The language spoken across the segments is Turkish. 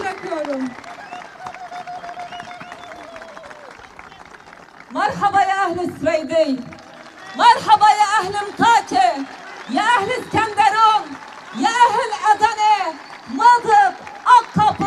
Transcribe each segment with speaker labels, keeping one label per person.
Speaker 1: bırakıyorum. Merhaba ya ehli Sreydi. Merhaba ya ehli Mtake. Ya ehli İskenderun. Ya ehli Adana. Madık. Akkapı.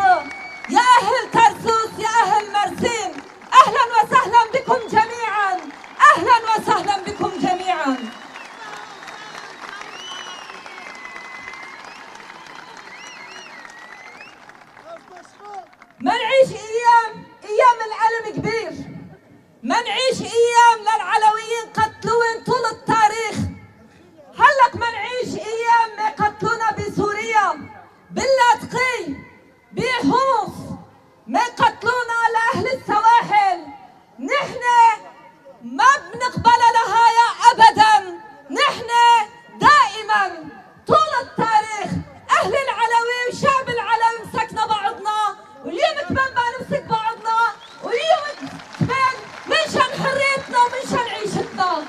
Speaker 1: دائما طول التاريخ أهل العلوي وشعب العلوي مسكنا بعضنا واليوم كمان ما نمسك بعضنا واليوم كمان منشان حريتنا ومنشان عيشتنا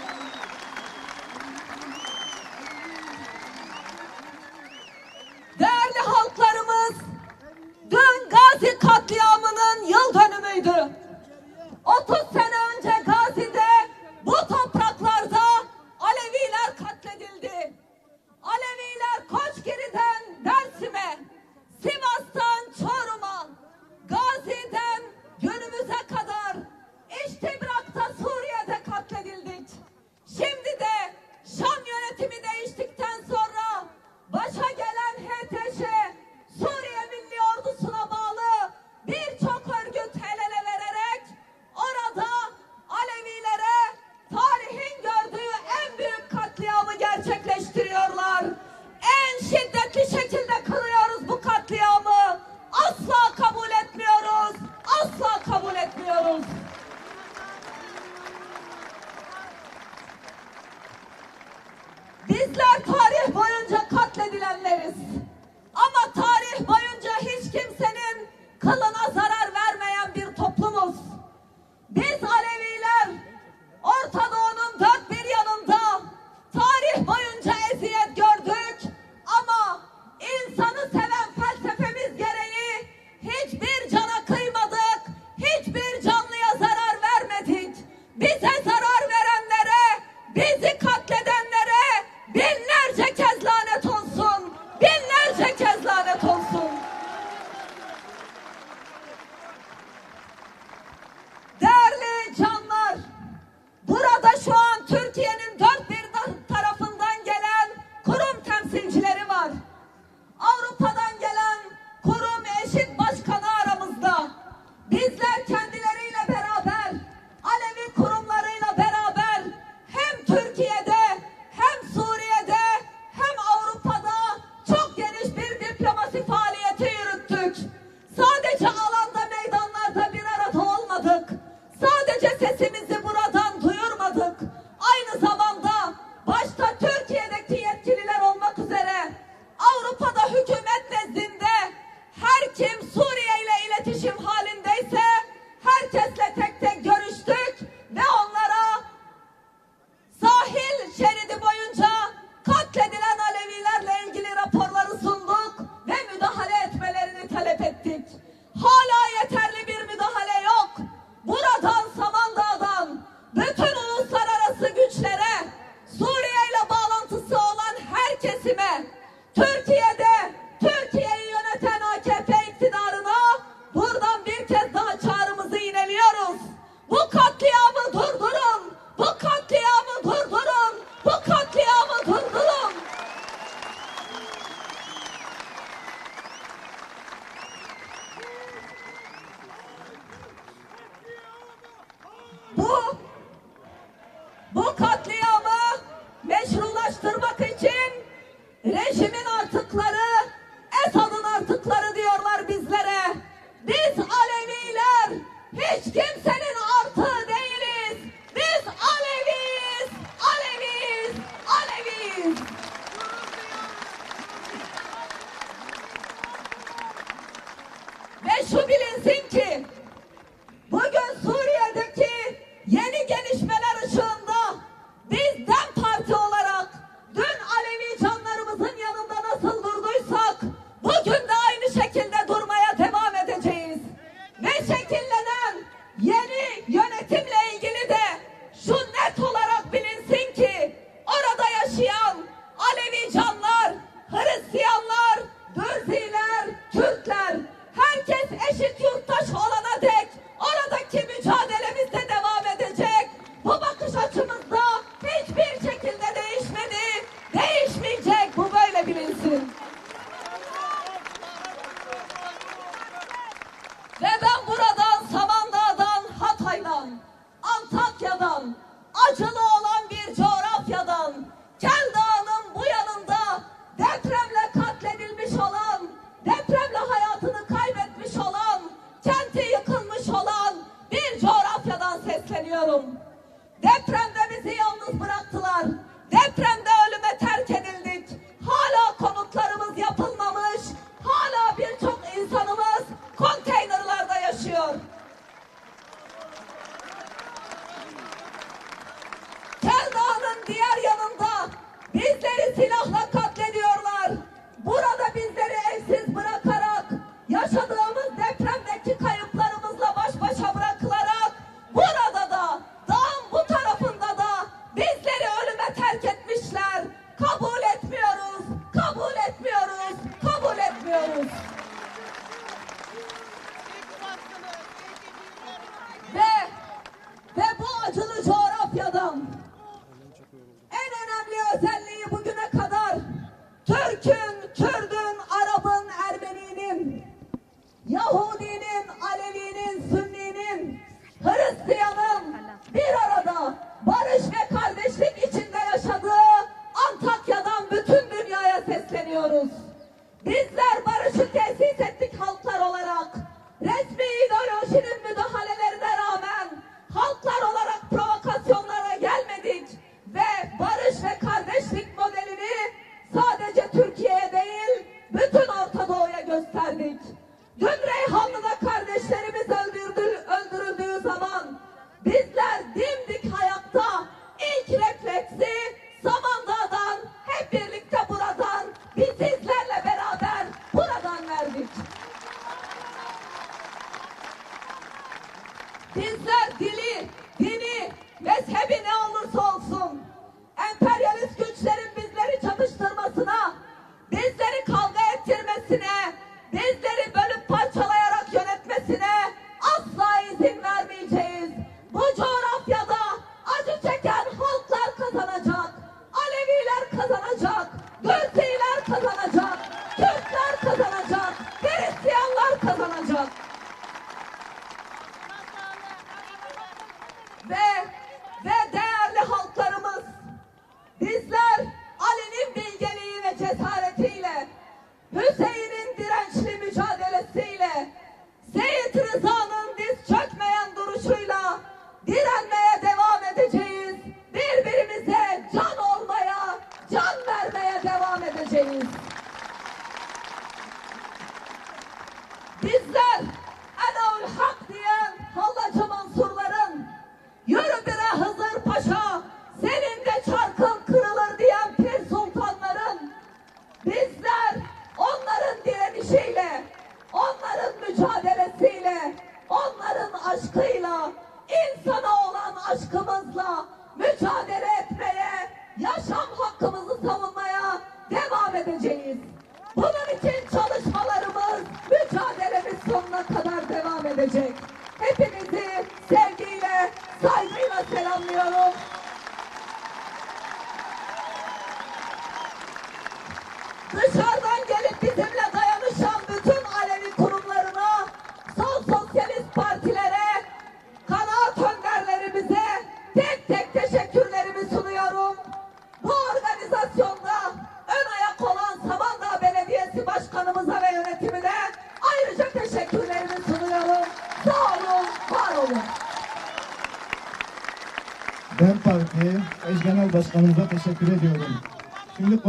Speaker 1: Değerli halklarımız, dün Gazi katliamının yıl dönümüydü. 30 Bizler tarih boyunca katledilenleriz. Ama tarih boyunca hiç kimsenin kılına zarar Sesimizi yönetimi Türkiye'de diğer yanında bizleri silahla Bizler barışı tesis ettik halklar olarak. Resmi idare bizler dili, dini, mezhebi ne olursa
Speaker 2: Just clear. Başkanımıza teşekkür ediyorum. Şimdi